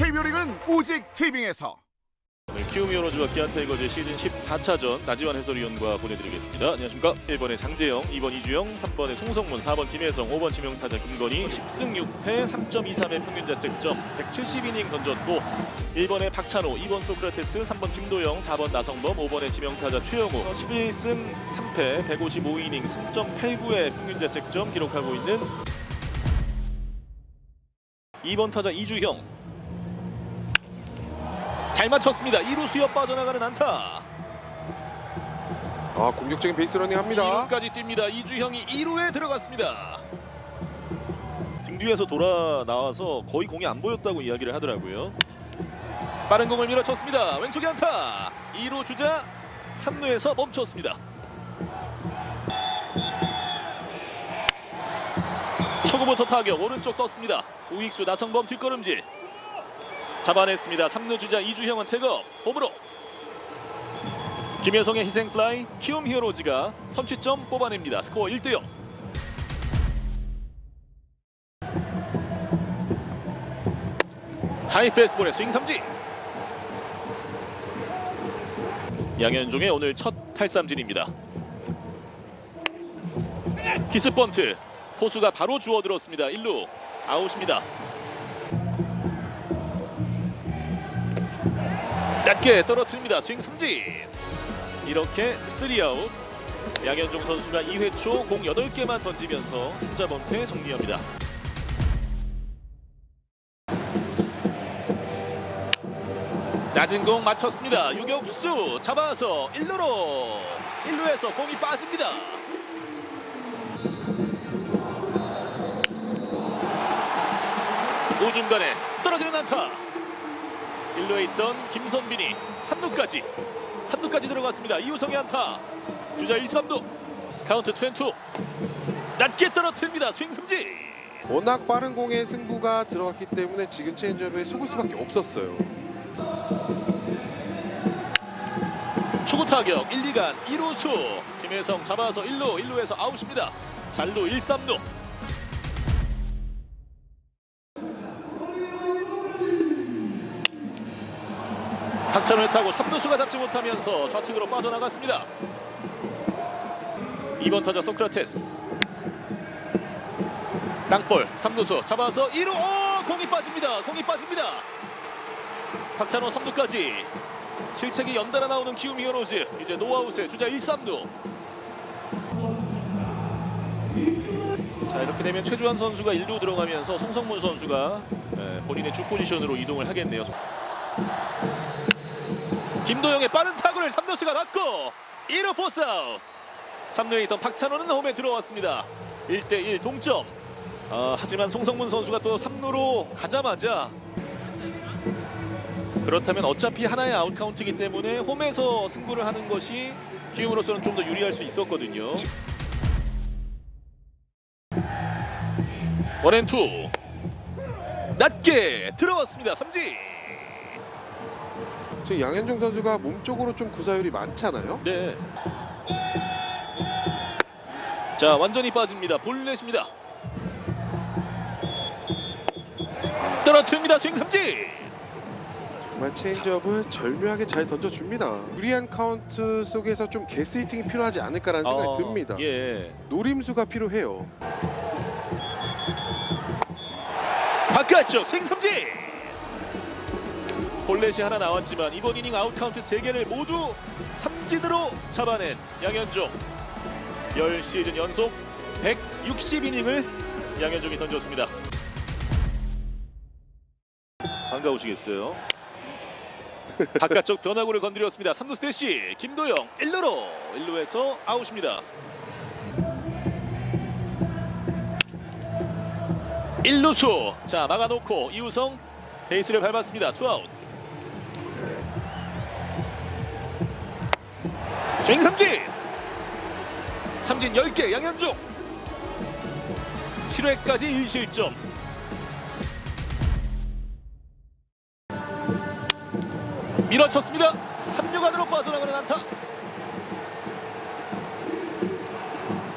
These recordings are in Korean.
KBO 리그는 오직 티빙에서 오늘 키움 히어로즈와 기아 타이거즈 시즌 14차전 나지완 해설위원과 보내드리겠습니다. 안녕하십니까? 1번의 장재영, 2번 이주영, 3번의 송성문, 4번 김혜성, 5번 지명타자 김건희 10승 6패 3.23의 평균 자책점 170이닝 던졌고 1번의 박찬호, 2번 소크라테스, 3번 김도영, 4번 나성범, 5번의 지명타자 최영우 11승 3패 155이닝 3.89의 평균 자책점 기록하고 있는 2번 타자 이주형 잘 맞췄습니다. 2루 수협 빠져나가는 안타. 아 공격적인 베이스러닝 합니다. 2루까지 뜁니다. 이주형이 2루에 들어갔습니다. 등 뒤에서 돌아 나와서 거의 공이 안 보였다고 이야기를 하더라고요. 빠른 공을 밀어쳤습니다. 왼쪽에 안타. 2루 주자 3루에서 멈췄습니다. 초구부터 타격 오른쪽 떴습니다. 우익수 나성범 뒷걸음질 잡아냈습니다. 3루 주자 이주형은 태업 홈으로 김혜성의 희생 플라이 키움 히어로즈가 선취점 뽑아냅니다. 스코어 1대 0. 하이 패스트볼의 스윙 삼진. 양현종의 오늘 첫 탈삼진입니다. 키스 번트 포수가 바로 주워들었습니다. 1루 아웃입니다. 낮게 떨어뜨립니다. 스윙 삼진. 이렇게 3아웃. 양현종 선수가 2회 초 공 8개만 던지면서 3자 번트 정리합니다. 낮은 공 맞췄습니다. 유격수 잡아서 1루로 1루에서 공이 빠집니다. 우중간에 떨어지는 안타. 1루에 있던 김선빈이 3루까지 3루까지 들어갔습니다. 이우성의 안타. 주자 1, 3루. 카운트 22. 낮게 떨어뜨립니다. 스윙 승지. 워낙 빠른 공에 승부가 들어갔기 때문에 지금 체인지업에 속을 수밖에 없었어요. 초구 타격 1, 2간 1루수. 김혜성 잡아서 1루 1루에서 아웃입니다. 잘루 1, 3루. 박찬호를 타고 3루수가 잡지 못하면서 좌측으로 빠져나갔습니다. 2번 타자 소크라테스. 땅볼 3루수 잡아서 2루 오 공이 빠집니다. 공이 빠집니다. 박찬호 3루까지 실책이 연달아 나오는 키움 히어로즈 이제 노아웃에 주자 1, 3루 자 이렇게 되면 최주환 선수가 1루 들어가면서 송성문 선수가 예, 본인의 주 포지션으로 이동을 하겠네요 김도영의 빠른 타구를 3루수가 맞고 1루 포스 아웃 3루에 있던 박찬호는 홈에 들어왔습니다 1대1 동점 아, 하지만 송성문 선수가 또 3루로 가자마자 그렇다면 어차피 하나의 아웃 카운트이기 때문에 홈에서 승부를 하는 것이 키움으로서는 좀 더 유리할 수 있었거든요. 원앤투 낮게 들어왔습니다. 삼진. 지금 양현종 선수가 몸쪽으로 좀 구사율이 많잖아요. 네. 자 완전히 빠집니다. 볼넷입니다. 떨어뜨립니다. 스윙 삼진. 정말 체인지업을 절묘하게 잘 던져줍니다. 유리한 카운트 속에서 좀 게스 히팅이 필요하지 않을까라는 생각이 어, 듭니다. 예. 노림수가 필요해요. 바깥쪽 생삼진 볼넷이 하나 나왔지만 이번 이닝 아웃 카운트 3개를 모두 삼진으로 잡아낸 양현종. 10시즌 연속 160이닝을 양현종이 던졌습니다. 반가우시겠어요? 바깥쪽 변화구를 건드렸습니다. 3루 스테시 김도영 1루로 1루에서 아웃입니다. 1루수 자 막아놓고 이우성 베이스를 밟았습니다. 투아웃 스윙 삼진. 삼진 10개 양현종. 7회까지 1실점. 밀어쳤습니다. 3루 안으로 빠져나가는 안타.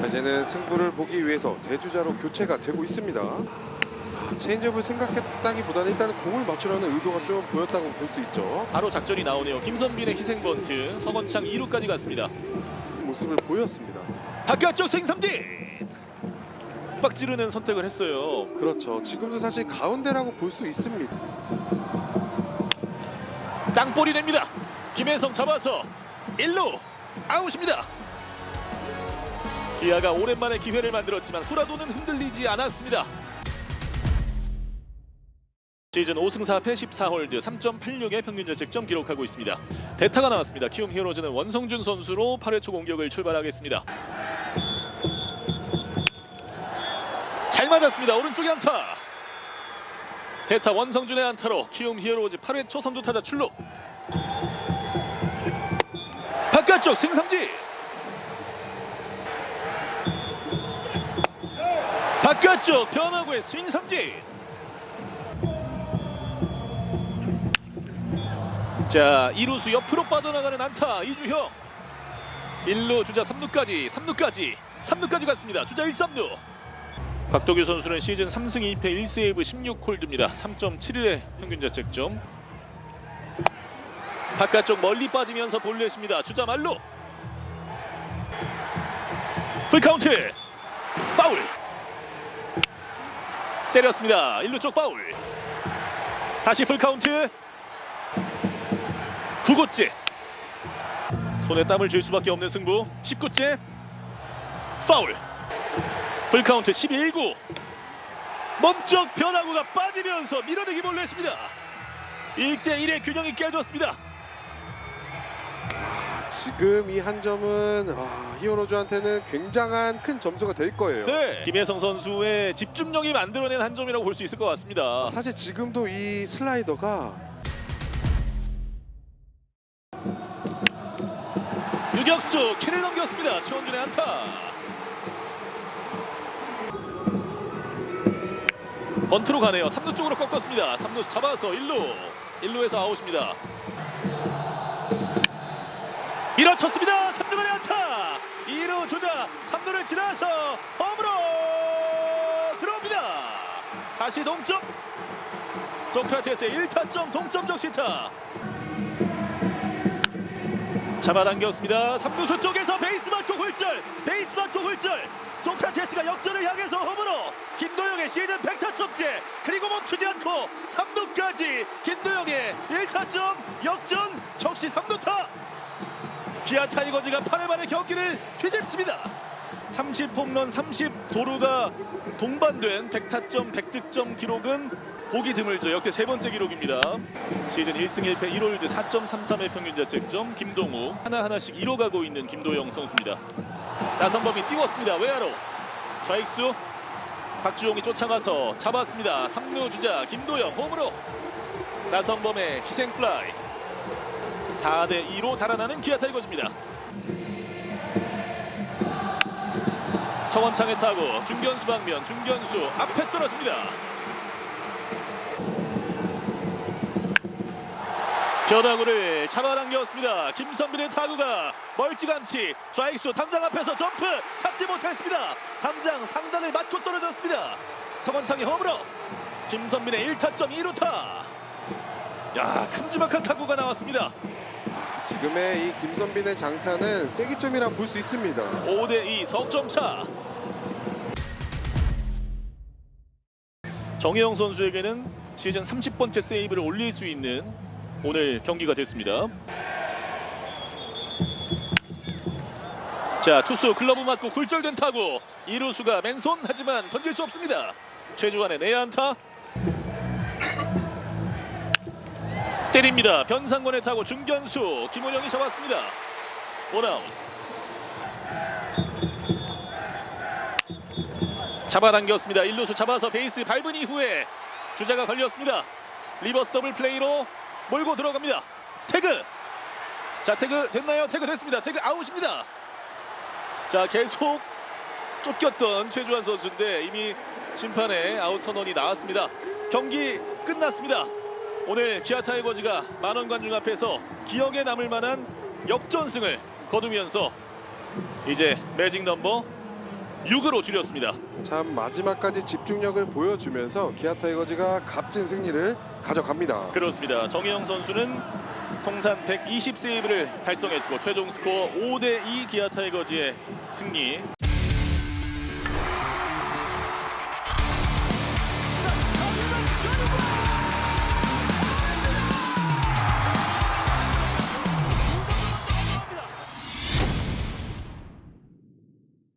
자, 이제는 승부를 보기 위해서 대주자로 교체가 되고 있습니다. 아, 체인지업을 생각했다기보다는 일단은 공을 맞추려는 의도가 좀 보였다고 볼 수 있죠. 바로 작전이 나오네요. 김선빈의 희생 번트. 서건창 2루까지 갔습니다. 모습을 보였습니다. 바깥쪽 생삼진. 빡 찌르는 선택을 했어요. 그렇죠. 지금도 사실 가운데라고 볼 수 있습니다. 땅볼이 됩니다. 김혜성 잡아서 1루 아웃입니다. 기아가 오랜만에 기회를 만들었지만 후라도는 흔들리지 않았습니다. 시즌 5승 4패 14홀드 3.86의 평균 자책점 기록하고 있습니다. 대타가 나왔습니다. 키움 히어로즈는 원성준 선수로 8회 초 공격을 출발하겠습니다. 잘 맞았습니다. 오른쪽에 안타. 대타 원성준의 안타로 키움 히어로즈 8회 초 선두 타자 출루. 바깥쪽 승삼지. 바깥쪽 변화구의 스윙 삼진. 자, 이루수 옆으로 빠져나가는 안타 이주형. 1루 주자 3루까지 3루까지 3루까지 갔습니다. 주자 1, 3루. 박도규 선수는 시즌 3승 2패 1세이브 16홀드입니다. 3.71의 평균 자책점. 바깥쪽 멀리 빠지면서 볼넷입니다. 주자 말로. 풀카운트. 파울. 때렸습니다. 1루 쪽 파울. 다시 풀카운트. 9구째. 손에 땀을 줄 수밖에 없는 승부. 10구째. 파울. 풀카운트 12-1구 몸쪽 변화구가 빠지면서 밀어내기 몰렸습니다 1대1의 균형이 깨졌습니다 지금 이 한 점은 아, 히어로즈한테는 굉장한 큰 점수가 될 거예요. 네. 김혜성 선수의 집중력이 만들어낸 한 점이라고 볼 수 있을 것 같습니다 사실 지금도 이 슬라이더가 유격수 키를 넘겼습니다. 최원준의 안타. 번트로 가네요. 3루 쪽으로 꺾었습니다. 3루 잡아서 1루. 1루에서 아웃입니다. 밀어쳤습니다. 3루간의 안타. 2루 주자. 3루를 지나서 홈으로 들어옵니다. 다시 동점. 소크라테스의 1타점 동점 적시타 잡아당겼습니다. 3루수 쪽에서 베이스 맞고 굴절, 베이스 맞고 굴절. 소크라테스가 역전을 향해서 홈으로 김도영의 시즌 100타점째 그리고 멈추지 않고 3루까지 김도영의 1타점 역전 적시 3루타 기아 타이거즈가 8회 만에 경기를 뒤집습니다. 30 홈런 30 도루가 동반된 100타점 100득점 기록은 보기 드물죠. 역대 세 번째 기록입니다. 시즌 1승 1패 1홀드 4.33의 평균 자책점 김동우 하나하나씩 이뤄가고 있는 김도영 선수입니다. 나성범이 띄웠습니다. 외야로 좌익수 박주용이 쫓아가서 잡았습니다. 3루 주자 김도영 홈으로 나성범의 희생 플라이 4대 2로 달아나는 기아 타이거즈입니다. 서원창의 타고 중견수 방면 중견수 앞에 떨어집니다. 변화구를 잡아당겼습니다. 김선빈의 타구가 멀찌감치 좌익수 담장 앞에서 점프 잡지 못했습니다. 담장 상단을 맞고 떨어졌습니다. 서건창이 홈으로 김선빈의 1타점 2루타. 야 큼지막한 타구가 나왔습니다. 지금의 이 김선빈의 장타는 세기점이라 볼 수 있습니다. 5대2 석점 차. 정혜영 선수에게는 시즌 30번째 세이브를 올릴 수 있는 오늘 경기가 됐습니다. 자 투수 글러브 맞고 굴절된 타구 이루수가 맨손 하지만 던질 수 없습니다. 최주환의 내안타 때립니다. 변상권의 타구 중견수 김원영이 잡았습니다. 원아웃. 잡아당겼습니다. 1루수 잡아서 베이스 밟은 이후에 주자가 걸렸습니다. 리버스 더블 플레이로 몰고 들어갑니다. 태그. 자 태그 됐나요? 태그 됐습니다. 태그 아웃입니다. 자 계속 쫓겼던 최주환 선수인데 이미 심판의 아웃 선언이 나왔습니다. 경기 끝났습니다. 오늘 기아 타이거즈가 만원 관중 앞에서 기억에 남을 만한 역전승을 거두면서 이제 매직 넘버 6으로 줄였습니다. 참 마지막까지 집중력을 보여주면서 기아 타이거즈가 값진 승리를 가져갑니다. 그렇습니다. 정혜영 선수는 통산 120 세이브를 달성했고 최종 스코어 5대2 기아 타이거즈의 승리